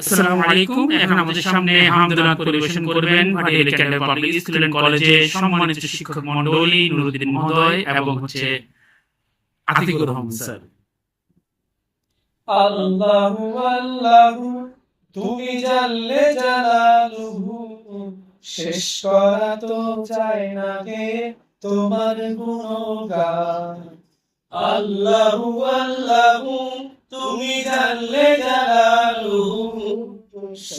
আসসালামু আলাইকুম। এখন আমাদের সামনে হামদুল্লাহ পরিবেশন করবেন ভাটিয়ালি ক্যান্ডার পাবলিক স্কুল এন্ড কলেজে সম্মানিত শিক্ষক মণ্ডলী নুরুদ্দিন মহোদয় এবং হচ্ছে আতিকুর রহমান স্যার। আল্লাহু আল্লাহু, তুমি জানলে জালালুহু, শেষ করা তো চাই না কে তোমার গুণগান। আল্লাহু আল্লাহু, তুমি জানলে জালালুহু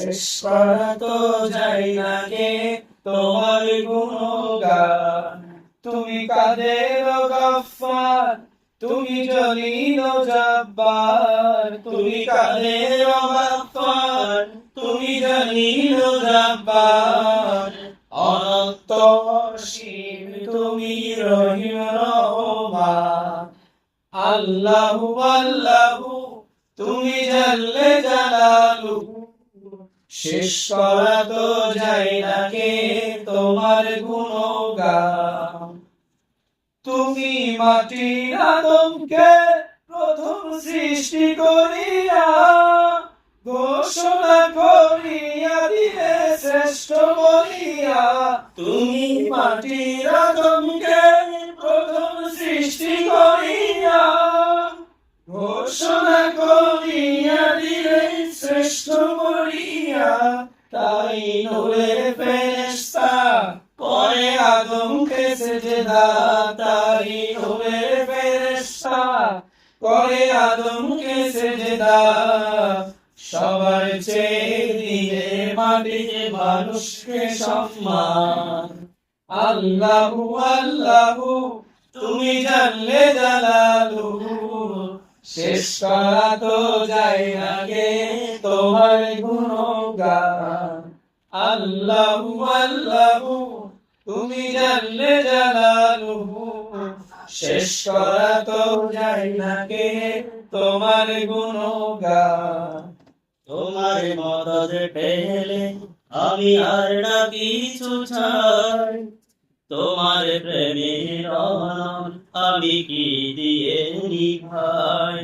শেষ করা তো চাই না কে, তোমার গুণগান। তুমি কাদের গফফার, তুমি জলিল জব্বার। তুমি কাদের গফফার, তুমি জলিল জব্বার। অনন্ত অসীম তুমি রহিম রহমান। আল্লাহু আল্লাহু, তুমি জানলে জালালু। শেষ করা তো যায় না কে তোমার গুণগান। তুমি মাটির আদমকে প্রথম সৃষ্টি করিয়া, ঘোষণা করিয়া দিলে শ্রেষ্ঠ বলিয়া। তুমি মাটির আদমকে প্রথম সৃষ্টি করিয়া, ঘোষণা করিয়া তাই নূরের ফেরেশতা তাই নূরের ফেরেশতা সবার চেয়ে মানুষকে সম্মান। আল্লাহু আল্লাহু, তুমি জানলে জালালু। শেষ করা তো তোমার গুণগান আল্লাহু আল্লাহু, তুমি জানলে জালালুহু শেষ করা তো যায় না কে? তোমার গুণগান। তোমার মদদ পেলে আমি আর না কিছু চাই। তোমার প্রেমের আমি কি দিয়ে নিভাই?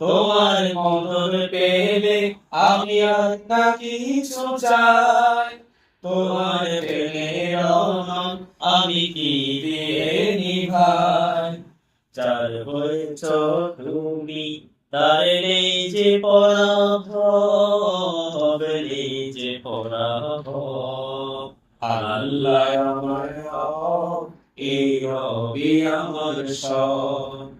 তোমার মদত পেলে আমি আর না কিছু চাই। তোমার অনল আমি কি দিয়ে নিভাই? চার হয়েছ তুমি তার নেই যে পরাভব নেই যে পরাভব আল্লাহ আমার এই রবি আমার সব।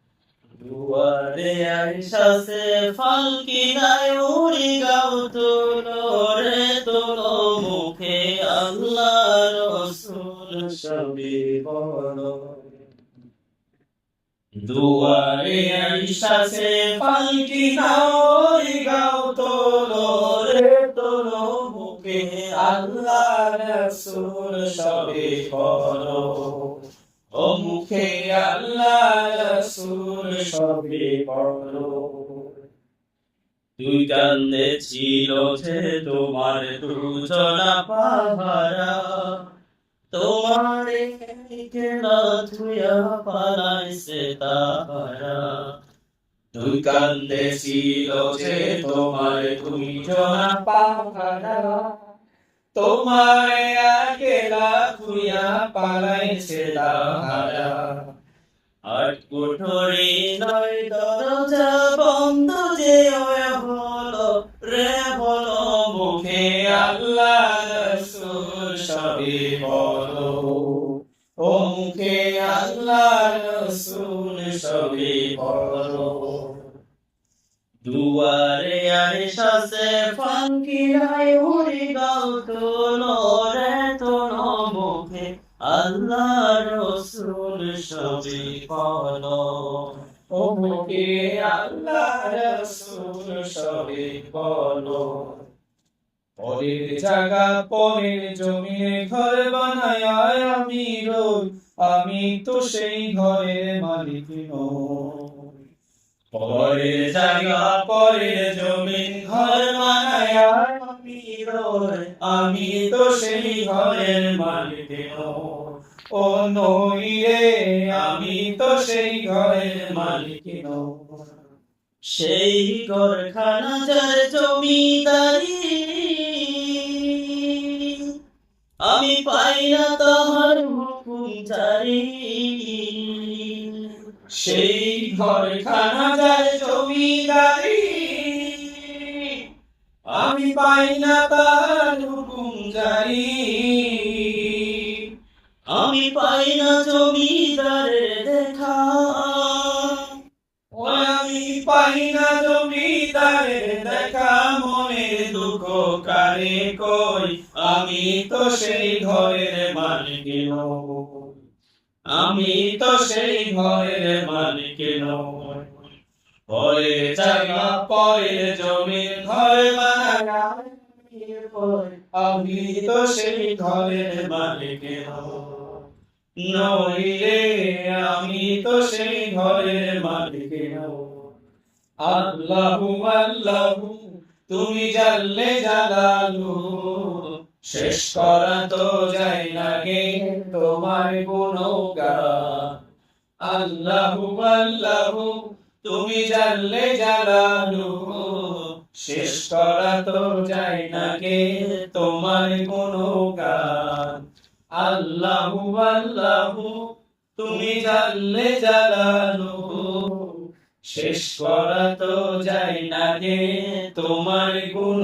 দুয়ারে আইসাসে ফালকি নাই উড়ি গাও তোলো রে মুখে আল্লাহ রসুল সবে বলো। দুয়ারে আইসাসে পালকি নাওরি গাও তোলো রে তোলো মুখে আল্লাহ রসুল সবে পড়ো ও মুখে আল্লাহ রসুল সবে পড়ো তুই কান্দে ছিল যে তোমার দুজনা পাহারা। তোমার খেলা ধুয়া পালাইছে তাহারা। তুই কান্দে ছিল যে তোমার দুই জনা পাহারা। তোমায় একেলা খুইয়া পালাইছে তাহারা আর কুঠরি নয় দরজা বন্ধ যে হলো রে বলো, মুখে আল্লাহ রসুল সবে বলো। ও মুখে আল্লাহ রসুল সবে বলো। দুয়ারে আইসাসে ফাঙ্কি নাই উড়ি গাও তোলো রে তোলো মুখে আল্লাহ রসুল সবই বলো ও আল্লাহ রসুল সবে বলো পরের জায়গা, পরের জমিনে ঘর বানায় আমি রই আমি তো সেই ঘরের মালিক নই। পরের জায়গা, পরের জমিন, ঘর বানায় আমি আমি তো সেই ঘরের মালিক ও নই আমি তো সেই ঘরের মালিক সেই গরখানা যার জমিদারি, আমি পাই না তাহার হুকুম জারি। সেই ঘরখানা যায় জমিদারি। আমি পাই না তার হুকুম জারি আমি পাই না জমিদারের দেখা। আমি পাই না জমিদারের দেখা। মনে দুঃখ কারে কই আমি তো সেই ঘরের মালিক আমি তো সেই ঘরের মালিক নই। পরে জায়গা পরে জমি, ঘর আমি তো সেই ঘরের মালিক নই। রে আমি তো সেই ঘরের মালিক আল্লাহু আল্লাহু, তুমি জানলে জালালু। শেষ করা তো যায় না গে তোমার আল্লাহু আল্লাহু, তুমি জানলে জালালু শেষ করা তো যায় না গে তোমার গুণগান। আল্লাহু আল্লাহু, তুমি জানলে জালালু শেষ করা তো যায় না গে তোমার গুণ